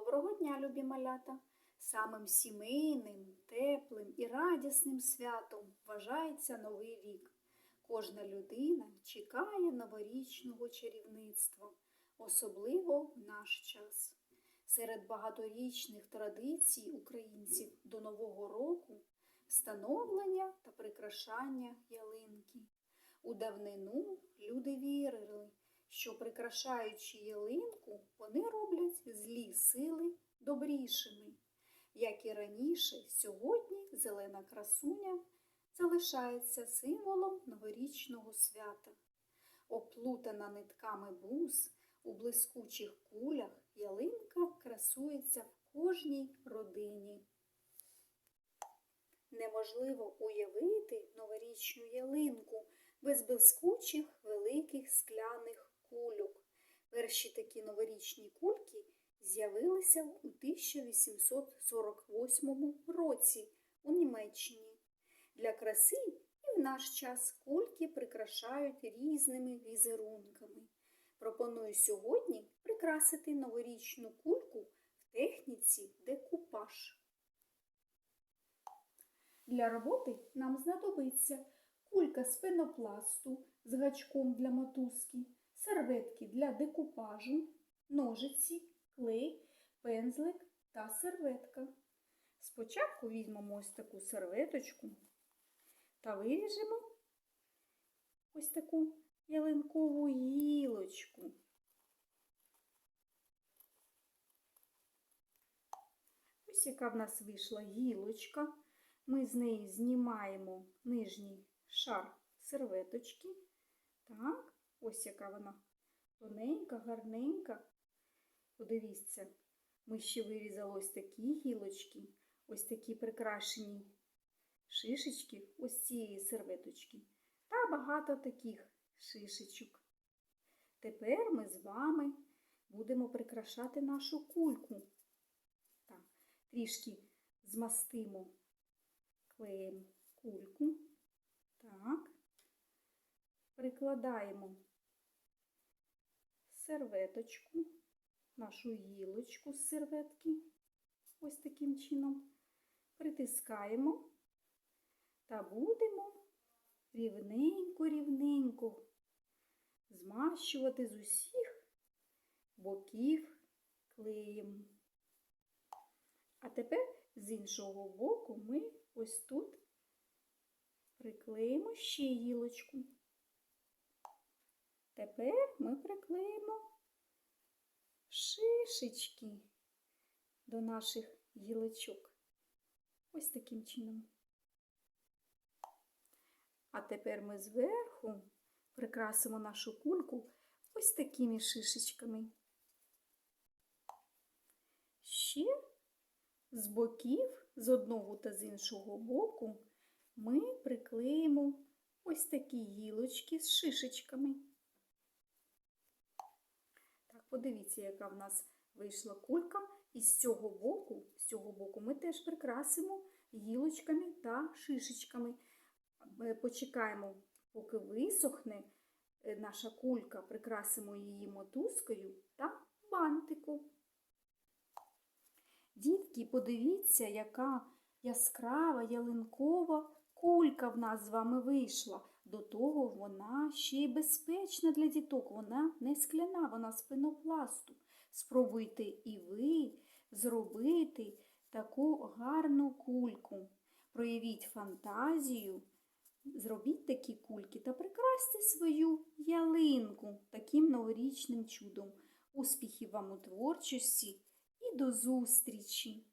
Доброго дня, любі малята! Самим сімейним, теплим і радісним святом вважається Новий рік. Кожна людина чекає новорічного чарівництва, особливо в наш час. Серед багаторічних традицій українців до Нового року встановлення та прикрашання ялинки. У давнину люди вірили, що прикрашаючи ялинку, вони роблять злі сили добрішими. Як і раніше, сьогодні зелена красуня залишається символом новорічного свята. Оплутана нитками бус у блискучих кулях ялинка красується в кожній родині. Неможливо уявити новорічну ялинку без блискучих великих скляних кульок. Перші такі новорічні кульки з'явилися у 1848 році у Німеччині. Для краси і в наш час кульки прикрашають різними візерунками. Пропоную сьогодні прикрасити новорічну кульку в техніці декупаж. Для роботи нам знадобиться кулька з пенопласту з гачком для мотузки, серветки для декупажу, ножиці, клей, пензлик та серветка. Спочатку візьмемо ось таку серветочку та виріжемо ось таку ялинкову гілочку. Ось яка в нас вийшла гілочка. Ми з неї знімаємо нижній шар серветочки. Так, ось яка вона тоненька, гарненька. Подивіться, ми ще вирізали ось такі гілочки, ось такі прикрашені шишечки ось цієї серветочки. Та багато таких шишечок. Тепер ми з вами будемо прикрашати нашу кульку. Так, трішки змастимо клеїмо кульку. Так, прикладаємо серветочку, нашу гілочку з серветки, ось таким чином, притискаємо та будемо рівненько-рівненько змащувати з усіх боків клеєм. А тепер з іншого боку ми ось тут приклеїмо ще гілочку. Тепер ми приклеїмо шишечки до наших гілочок. Ось таким чином. А тепер ми зверху прикрасимо нашу кульку ось такими шишечками. Ще з боків, з одного та з іншого боку, ми приклеїмо ось такі гілочки з шишечками. Так, подивіться, яка в нас вийшла кулька. І з цього боку, з цього боку ми теж прикрасимо гілочками та шишечками. Почекаємо, поки висохне е, наша кулька, прикрасимо її мотузкою та бантиком. Дітки, подивіться, яка яскрава ялинкова кулька в нас з вами вийшла. До того вона ще й безпечна для діток. Вона не скляна, вона з пенопласту. Спробуйте і ви зробити таку гарну кульку. Проявіть фантазію, зробіть такі кульки та прикрасьте свою ялинку таким новорічним чудом. Успіхів вам у творчості! і до зустрічі!